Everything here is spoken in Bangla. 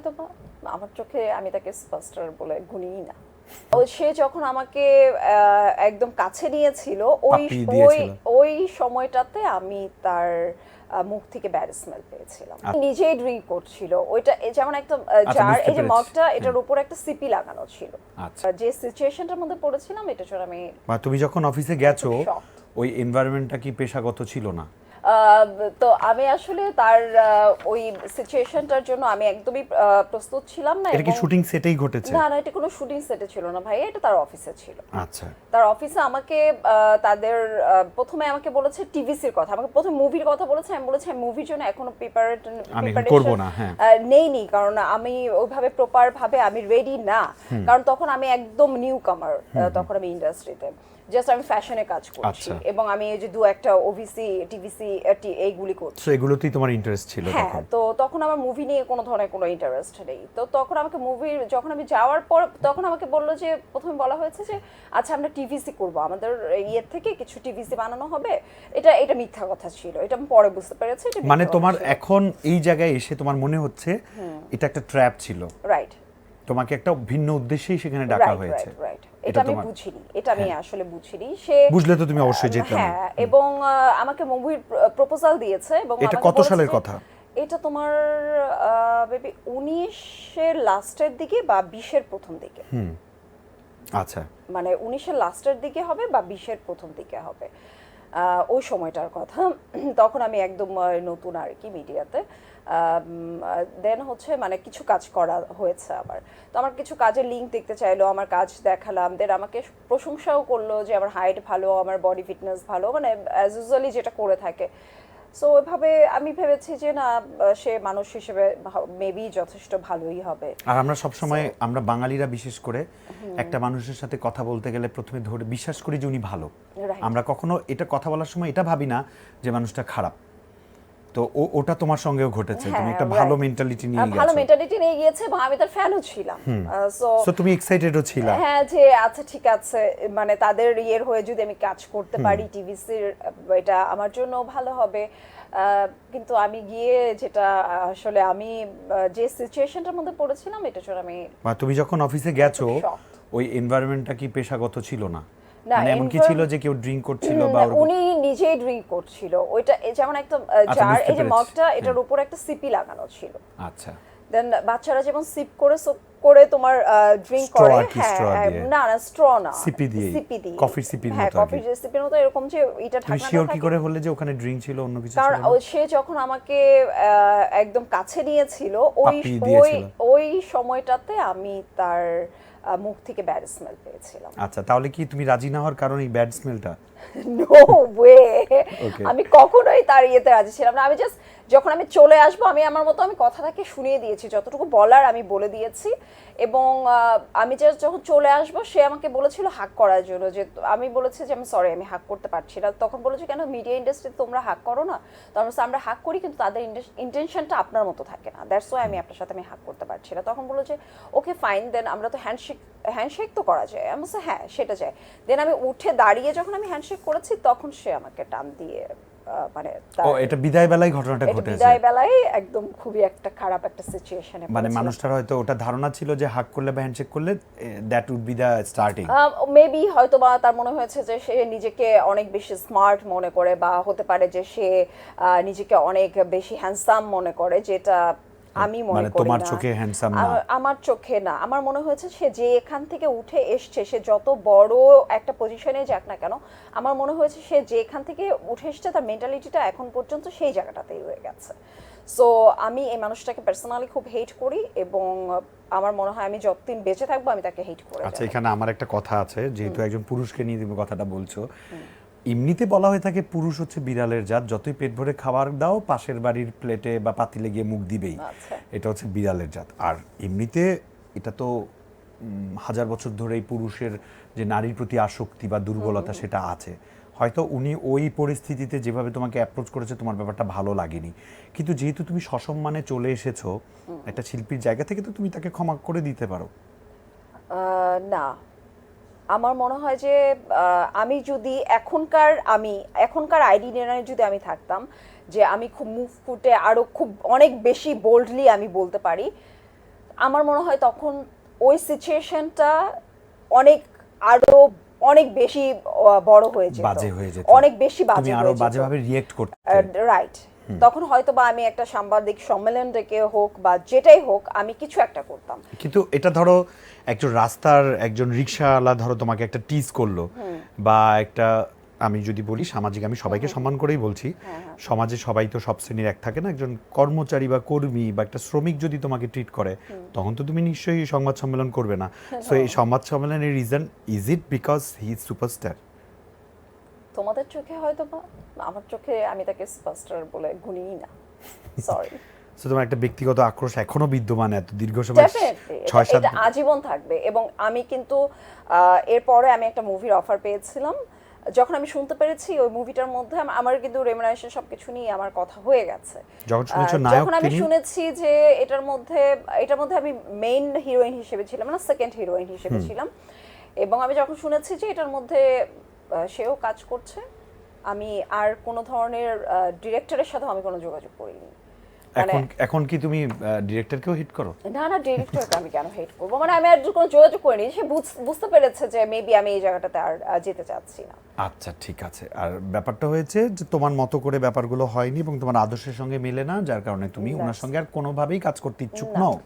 হয়তো বা আমার চোখে আমি তাকে সুপারস্টার বলে গুনিই না। সে যখন আমাকে একদম কাছে নিয়েছিল ওই ওই ওই সময়টাতে আমি তার মুখ থেকে ব্যাড স্মেল পেয়েছিলাম। নিজেই ড্রিঙ্ক করছিল। ওইটা যেমন একটা আহ, আচ্ছা, জার এই যে মগটা এটার উপর একটা সিপি লাগানো ছিল। আচ্ছা। যে সিচুয়েশনটার মধ্যে পড়েছিলাম এটা আমি তুমি যখন অফিসে গেছো. ওই এনভায়রনমেন্টটা কি পেশাগত ছিল না? তো আমি আসলে তার ওই সিচুয়েশনটার জন্য আমি একদমই প্রস্তুত ছিলাম না এটা কি শুটিং সেটেই ঘটেছে? না না এটা কোনো শুটিং সেটে ছিল না ভাই এটা তার অফিসে ছিল। আচ্ছা। তার অফিসে আমাকে তাদের প্রথমে আমাকে বলেছে টিভিসির কথা আমাকে প্রথমে মুভির কথা বলেছে আমি বলেছি আমি মুভির জন্য এখনও এখন করব না, হ্যাঁ। নেইনি কারণ আমি ওইভাবে প্রপার ভাবে আমি রেডি না। কারণ তখন আমি একদম নিউ কামার তখন আমি ইন্ডাস্ট্রিতে জাস্ট আমি ফ্যাশনে কাজ করছি আচ্ছা। এবং আমি এই যে দু একটা ওভিসি টিভিসি এইগুলি করছি। তো এগুলোতেই তোমার ইন্টারেস্ট ছিল হ্যাঁ তো তখন আমার মুভি নিয়ে কোনো ধরনের কোনো ইন্টারেস্ট নেই। তো তখন আমাকে মুভি যখন আমি যাওয়ার পর তখন আমাকে বলল যে প্রথমে বলা হয়েছে যে আচ্ছা আমরা টিভিসি করব। আমাদের ইয়ের থেকে কিছু টিভিসি বানানো হবে। এটা এটা মিথ্যা কথা ছিল। এটা আমি পরে বুঝতে পেরেছি মানে তোমার এখন এই জায়গায় এসে তোমার মনে হচ্ছে এটা একটা ট্র্যাপ ছিল। রাইট তোমাকে একটা ভিন্ন উদ্দেশ্যেই সেখানে ডাকা হয়েছে। এটা আমি বুঝিনি এটা আমি আসলে বুঝিনি। সে বুঝলে তো তুমি অবশ্যই যেতে হ্যাঁ এবং আমাকে মুভির প্রপোজাল দিয়েছে এবং এটা কত সালের কথা? এটা তোমার বেবি উনিশের লাস্টের দিকে বা বিশের প্রথম দিকে। আচ্ছা। মানে উনিশের লাস্টের দিকে হবে বা বিশের প্রথম দিকে হবে। ওই সময়টার কথা। তখন আমি একদম নতুন আর কি মিডিয়াতে। দেন হচ্ছে মানে কিছু কাজ করা হয়েছে আবার। তো আমার কিছু কাজের লিঙ্ক দেখতে চাইলো, আমার কাজ দেখালাম। দেন আমাকে প্রশংসাও করল যে আমার হাইট ভালো, আমার বডি ফিটনেস ভালো। মানে অ্যাজ ইউজুয়ালি যেটা করে থাকে। সো ওইভাবে আমি ভেবেছি যে না সে মানুষ হিসেবে মেবি যথেষ্ট ভালোই হবে। আর আমরা সব সময় আমরা বাঙালিরা বিশেষ করে একটা মানুষের সাথে কথা বলতে গেলে প্রথমে ধরে বিশ্বাস করি যে উনি ভালো। আমরা কখনো এটা কথা বলার সময় এটা ভাবি না যে মানুষটা খারাপ। তো ওটা তোমার সঙ্গেও ঘটেছে। তুমি হ্যাঁ, একটা ভালো. মেন্টালিটি নিয়ে ভালো মেন্টালিটি নিয়ে গিয়েছে এবং আমি তার ফ্যানও ছিলাম। সো সো তুমি এক্সাইটেডও ছিলা। হ্যাঁ যে আচ্ছা ঠিক আছে মানে তাদের ইয়ের হয়ে যদি আমি কাজ করতে পারি টিভিসির এটা আমার জন্য ভালো হবে। কিন্তু আমি গিয়ে যেটা আসলে আমি যে সিচুয়েশনটার মধ্যে পড়েছিলাম এটা জন্য আমি বা তুমি যখন অফিসে গেছো. ওই এনভায়রনমেন্টটা কি পেশাগত ছিল না? না, মানে এমন কি ছিল যে কেউ ড্রিঙ্ক করছিল বা উনি নিজেই ড্রিঙ্ক করছিল। ওইটা যেমন একটা আচ্ছা, জার এই যে মগটা এটার উপর একটা সিপি লাগানো ছিল। আচ্ছা। দেন বাচ্চারা যেমন সিপ করে করে তোমার ড্রিঙ্ক করে হ্যাঁ হ্যাঁ, দিয়ে। না না স্ট্র না সিপি দিয়েই, সিপি দিয়ে কফির সিপির মতো কফির সিপির মতো এরকম যে এটা শিওর কি করে হলে যে ওখানে ড্রিঙ্ক ছিল অন্য কিছু কারণ? সে যখন আমাকে একদম কাছে নিয়েছিল ওই ওই ওই সময়টাতে আমি তার মুখ থেকে ব্যাড স্মেল পেয়েছিলাম। আচ্ছা তাহলে কি তুমি রাজি না হওয়ার কারণে এই ব্যাড স্মেলটা নো ওয়ে আমি কখনোই তার ইয়েতে রাজি ছিলাম না। আমি জাস্ট যখন আমি চলে আসব আমি আমার মতো আমি কথাটাকে শুনিয়ে দিয়েছি যতটুকু বলার আমি বলে দিয়েছি। এবং আমি জাস্ট যখন চলে আসব সে আমাকে বলেছিল হাক করার জন্য যে আমি বলেছি যে আমি সরি আমি হাক করতে পারছি না। তখন বলেছি কেন? মিডিয়া ইন্ডাস্ট্রিতে তোমরা হাক করো না? তখন আমরা আমরা হাক করি কিন্তু তাদের ইন্টেনশনটা আপনার মতো থাকে না। দ্যাটস ওয়াই আমি আপনার সাথে আমি হাক করতে পারছি না। তখন বলল যে ওকে ফাইন দেন আমরা তো হ্যান্ডশেক হ্যান্ডশেক তো করা যায়। আমি হ্যাঁ সেটা যায়। দেন আমি উঠে দাঁড়িয়ে যখন আমি হ্যান্ডশেক করেছি তখন সে আমাকে টান দিয়ে মানে ও এটা বিদায় বেলায় ঘটনাটা ঘটেছে? বিদায় বেলায় একদম খুবই একটা খারাপ একটা সিচুয়েশনে মানে মানুষটার হয়তো ওটা ধারণা ছিল যে হাক করলে বা হ্যান্ডশেক করলে that would be the starting maybe হয়তো বা তার মনে হয়েছে যে সে নিজেকে অনেক বেশি স্মার্ট মনে করে বা হতে পারে যে সে নিজেকে অনেক বেশি হ্যান্ডসাম মনে করে যেটা আমি মনে মানে করি তোমার চোখে handsome না। আমার- আমার চোখে না। আমার মনে হয়েছে সে যে এখান থেকে উঠে এসছে সে যত বড় একটা পজিশনে যাক না কেন আমার মনে হয়েছে সে যে এখান থেকে উঠে এসছে তার মেন্টালিটিটা এখন পর্যন্ত সেই জায়গাটাতেই রয়ে গেছে। সো আমি এই মানুষটাকে পার্সোনালি খুব হেট করি এবং আমার মনে হয় আমি যতদিন বেঁচে থাকব আমি তাকে হেট করে আচ্ছা এখানে আমার একটা কথা আছে যেহেতু একজন পুরুষকে নিয়ে তুমি কথাটা বলছো এমনিতে বলা হয়ে থাকে পুরুষ হচ্ছে বিড়ালের জাত যতই পেট ভরে খাবার দাও পাশের বাড়ির প্লেটে বা পাতিলে গিয়ে মুখ দিবেই। আচ্ছা। এটা হচ্ছে বিড়ালের জাত। আর এমনিতে এটা তো হাজার বছর ধরেই পুরুষের যে নারীর প্রতি আসক্তি বা দুর্বলতা সেটা আছে। হয়তো উনি ওই পরিস্থিতিতে যেভাবে তোমাকে অ্যাপ্রোচ করেছে তোমার ব্যাপারটা ভালো লাগেনি। কিন্তু যেহেতু তুমি সসম্মানে চলে এসেছ একটা শিল্পীর জায়গা থেকে তো তুমি তাকে ক্ষমা করে দিতে পারো। না। আমার মনে হয় যে আমি যদি এখনকার আমি এখনকার আইডি নিয়ে যদি আমি থাকতাম যে আমি খুব মুভ ফুটে আরও খুব অনেক বেশি বোল্ডলি আমি বলতে পারি আমার মনে হয় তখন ওই সিচুয়েশনটা অনেক আরও অনেক বেশি বড় হয়ে যেত। অনেক বেশি বাজে হয়ে যেত। রাইট তখন হয়তো বা আমি একটা সাংবাদিক সম্মেলন ডেকে হোক বা যেটাই হোক আমি কিছু একটা করতাম। কিন্তু এটা ধরো একজন রাস্তার একজন রিক্সাওয়ালা ধরো তোমাকে একটা টিজ করল বা একটা আমি যদি বলি সামাজিক আমি সবাইকে সম্মান করেই বলছি। হ্যাঁ, সমাজে সবাই তো সব শ্রেণির এক থাকে না একজন কর্মচারী বা কর্মী বা একটা শ্রমিক যদি তোমাকে ট্রিট করে তখন তো তুমি নিশ্চয়ই সংবাদ সম্মেলন করবে না। সো এই সংবাদ সম্মেলনের reason is it because he is superstar তোমাদের চোখে হয়তো বা আমার চোখে আমি তাকে সুপারস্টার বলে গুনিই না। সরি সো তোমার একটা ব্যক্তিগত আক্রোশ এখনও বিদ্যমান এত দীর্ঘ সময়? ছয় সাত আজীবন থাকবে এবং আমি কিন্তু এরপরে আমি একটা মুভির অফার পেয়েছিলাম। যখন আমি শুনতে পেরেছি ওই মুভিটার মধ্যে আমার কিন্তু রেমুনারেশন সবকিছু নিয়ে আমার কথা হয়ে গেছে। যখন শুনেছো নায়ক যখন আমি শুনেছি যে এটার মধ্যে এটার মধ্যে আমি মেইন হিরোইন হিসেবে ছিলাম না সেকেন্ড হিরোইন হিসেবে ছিলাম। এবং আমি যখন শুনেছি যে এটার মধ্যে সেও কাজ করছে। আমি আর কোনো ধরনের ডিরেক্টরের সাথে আমি কোনো যোগাযোগ করিনি। মানে এখন এখন কি তুমি ডিরেক্টরকেও হিট করো? না না ডিরেক্টরকে আমি কেন হেট করব? মানে আমি আর কোনো যোগাযোগ করিনি। সে বুঝ- বুঝতে পেরেছে যে মেবি আমি এই জায়গাটাতে আর যেতে চাচ্ছি না। আচ্ছা ঠিক আছে। আর ব্যাপারটা হয়েছে যে তোমার মতো করে ব্যাপারগুলো হয়নি এবং তোমার আদর্শের সঙ্গে মেলে না যার কারণে তুমি ওনার সঙ্গে আর কোনোভাবেই কাজ করতে ইচ্ছুক নও।